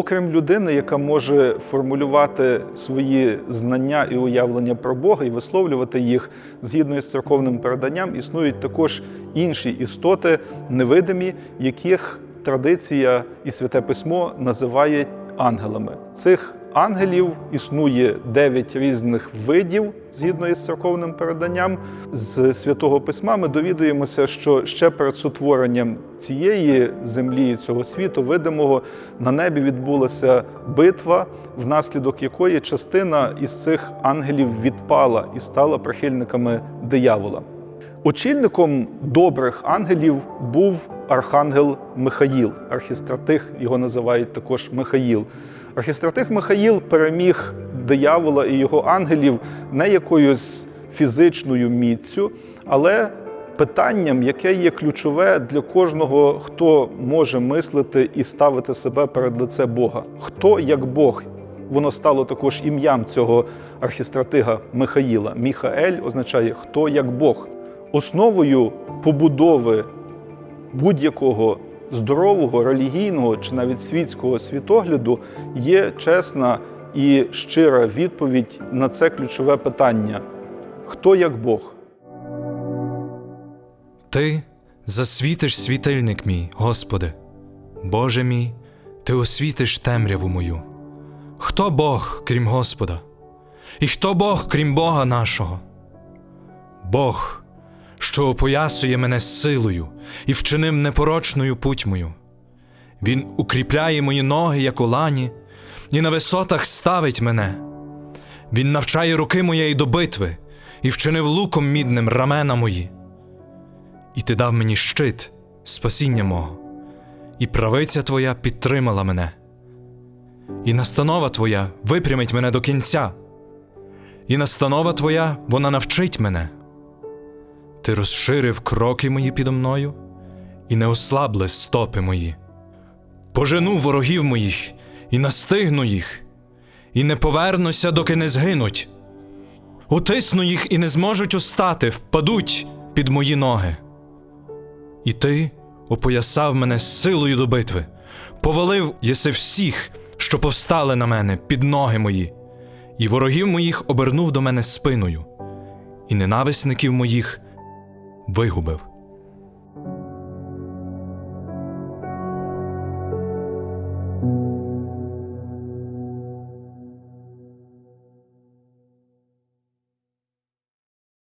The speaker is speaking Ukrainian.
окрім людини, яка може формулювати свої знання і уявлення про Бога і висловлювати їх згідно із церковним переданням, існують також інші істоти, невидимі, яких традиція і святе письмо називають ангелами. Цих ангелів існує дев'ять різних видів згідно із церковним переданням. З святого письма ми довідуємося, що ще перед сотворенням цієї землі, цього світу, видимого на небі відбулася битва, внаслідок якої частина із цих ангелів відпала і стала прихильниками диявола. Очільником добрих ангелів був архангел Михаїл. Архістратих його називають також Михаїл. Архістратих Михаїл переміг диявола і його ангелів не якоюсь фізичною міцю, але питанням, яке є ключове для кожного, хто може мислити і ставити себе перед лице Бога. Хто як Бог? Воно стало також ім'ям цього архістратига Михаїла. Міхаель означає хто як Бог. Основою побудови будь-якого здорового, релігійного чи навіть світського світогляду є чесна і щира відповідь на це ключове питання: хто як Бог? Ти засвітиш світильник мій, Господи. Боже мій, Ти освітиш темряву мою. Хто Бог, крім Господа? І хто Бог, крім Бога нашого? Бог, що опоясує мене силою і вчинив непорочною путь мою. Він укріпляє мої ноги, як у лані, і на висотах ставить мене. Він навчає руки моєї до битви і вчинив луком мідним рамена мої. І ти дав мені щит, спасіння мого, і правиця твоя підтримала мене, і настанова твоя випрямить мене до кінця, і настанова твоя вона навчить мене. Ти розширив кроки мої підо мною, і не ослабли стопи мої. Пожену ворогів моїх і настигну їх, і не повернуся, доки не згинуть. Утисну їх і не зможуть устати, впадуть під мої ноги. І ти опоясав мене силою до битви, повалив єси всіх, що повстали на мене під ноги мої, і ворогів моїх обернув до мене спиною, і ненависників моїх вигубив.